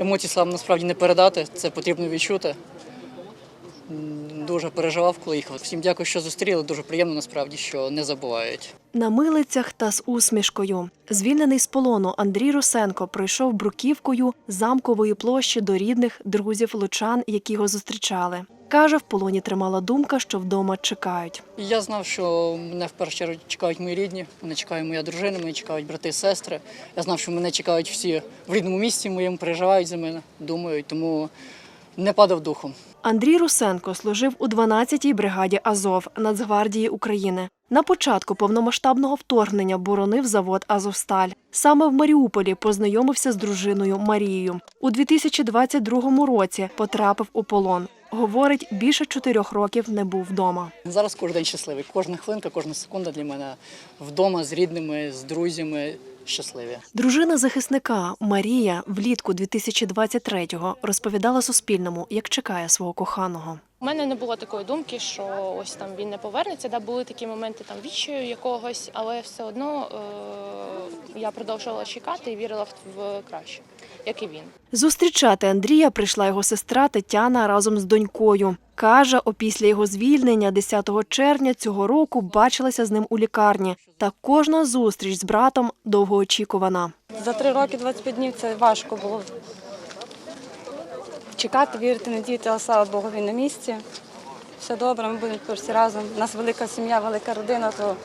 Емоції слава насправді не передати, це потрібно відчути. Дуже переживав, коли їхав. Всім дякую, що зустріли. Дуже приємно насправді, що не забувають. На милицях та з усмішкою. Звільнений з полону Андрій Русенко пройшов бруківкою замкової площі до рідних друзів лучан, які його зустрічали. Каже, в полоні тримала думка, що вдома чекають. Я знав, що мене в першу чергу чекають мої рідні, мене чекає моя дружина, мене чекають брати і сестри. Я знав, що мене чекають всі в рідному місті моєму, переживають за мене, думають, тому не падав духом. Андрій Русенко служив у 12-й бригаді Азов Нацгвардії України. На початку повномасштабного вторгнення боронив завод Азовсталь. Саме в Маріуполі познайомився з дружиною Марією. У 2022 році потрапив у полон. Говорить, більше чотирьох років не був вдома. Зараз кожен день щасливий. Кожна хвилинка, кожна секунда для мене вдома з рідними, з друзями щасливі. Дружина захисника Марія влітку 2023-го розповідала Суспільному, як чекає свого коханого. У мене не було такої думки, що ось там він не повернеться. Да, були такі моменти там відчаю якогось, але все одно е- я продовжувала чекати і вірила в, в краще, як і він. Зустрічати Андрія прийшла його сестра Тетяна разом з донькою. Каже, опісля його звільнення 10 червня цього року бачилася з ним у лікарні. Та кожна зустріч з братом довгоочікувана. За три роки 25 днів це важко було. Чекати, вірити, надіяти, але слава Богу, він на місці. Все добре, ми будемо всі разом. У нас велика сім'я, велика родина, то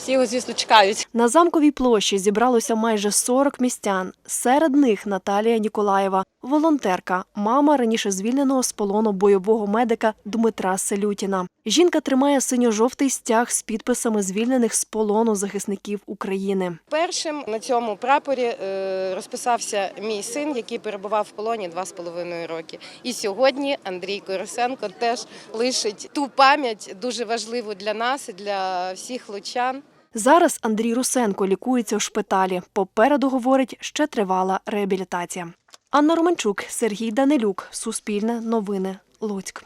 всі його, звісно, чекають. На замковій площі зібралося майже 40 містян. Серед них Наталія Ніколаєва, волонтерка, мама раніше звільненого з полону бойового медика Дмитра Селютіна. Жінка тримає синьо-жовтий стяг з підписами звільнених з полону захисників України. Першим на цьому прапорі е, розписався мій син, який перебував в полоні два з половиною роки. І сьогодні Андрій Коросенко теж лишить ту пам'ять дуже важливу для нас і для всіх лучан. Зараз Андрій Русенко лікується у шпиталі. Попереду говорить, ще тривала реабілітація. Анна Романчук, Сергій Данилюк, Суспільне новини, Луцьк.